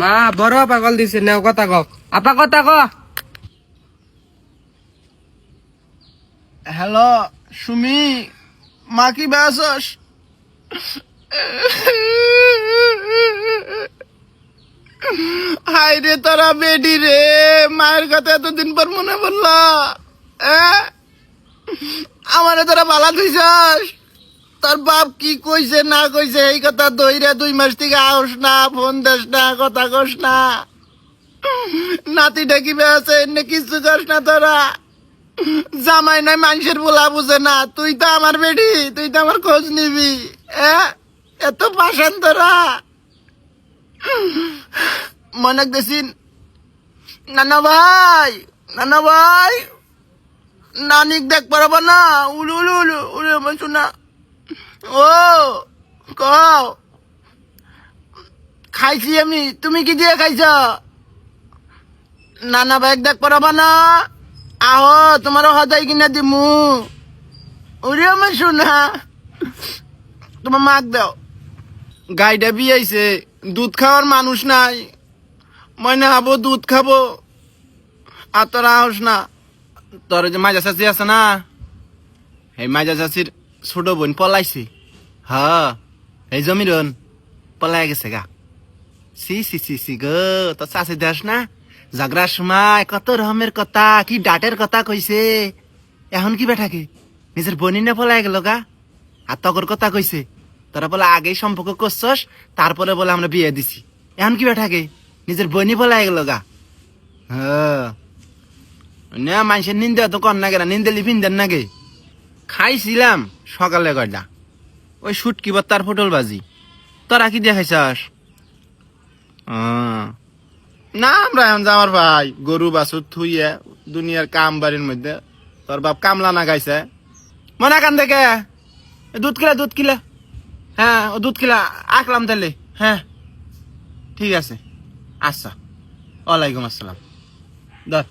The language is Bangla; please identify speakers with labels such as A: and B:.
A: মা, বড় পাগল দিছে, নেও কথা ক আপা, কথা ক
B: হ্যালো সুমি, মা কি বেসস হাই রে তোরা বেডি রে, মায়ের কথা এতদিন পর মনে পড়লা আমারে তোরা বালা দিছস। তোর বাপ কি কইছে, না কইছে, এই কথা দইরে দুই মাস থেকে আস না, ফোন দেস না, কথা কস না। নাতি ডাকিবে আছে এনে কিছু কস না তোরা। জামাই নাই, মানুষের বলা বুঝে না। তুই তো আমার বেডি তুই তো আমার খোঁজ নিবি এত পাশান তোরা। মনে দেখিন নানা ভাই নানা ভাই। নানিক দেখ পারব না। উলু উলু উলু উলু শোনা ও, কও। খাইছি আমি, তুমি কি দিয়ে খাইছ? নানা ভাই দেখ পারবা না। আহ তোমার হদাই কিনা দিমু। ওরে আমার শোনা তোমার মাক দাও। গাইডা বিয়াইছে, দুধ খাওয়ার মানুষ নাই। মনে হাবো দুধ খাব। আর তোরা আহস না। তোর যে মাজা চাচি আছে না? এই মাজা চাচির ছোট বোন পলাইছে। হ, এই জমিরন পলাই গেছে গা। সি সি সি সি গো, তো চাচি দেস না? ঝগড়ার সময় কত রহমের কথা, কি ডাটের কথা কইছে। এখন কি বেঠাকে নিজের বনি না পলাই গেল গা। আর তগর কথা কইছে, তোরা বলে আগেই সম্পর্ক করছস, তারপরে বলে আমরা বিয়ে দিছি। এখন কি বেঠাকে নিজের বনি পলাই গেল গা। হ্যাঁ না, মানুষের নিন্দে তো কর না নিন্দে লিফিন দেন নাগে খাইছিলাম সকালে কয়টা? ওই শুটকি তার পটল বাজি তোরা কি দেখাইছাস না, আমরা এখন যাওয়ার ভাই, গরু বাছুর থুইয়ে দুনিয়ার কাম বাড়ির মধ্যে। তোর বাপ কামলা না গাইছে মনে কান দেখে? দুধ কিলা দুধ কিলা হ্যাঁ ও দুধ কিলা আঁকলাম তাহলে হ্যাঁ। ঠিক আছে। আচ্ছা। ওয়ালাইকুম আসসালাম। ধর।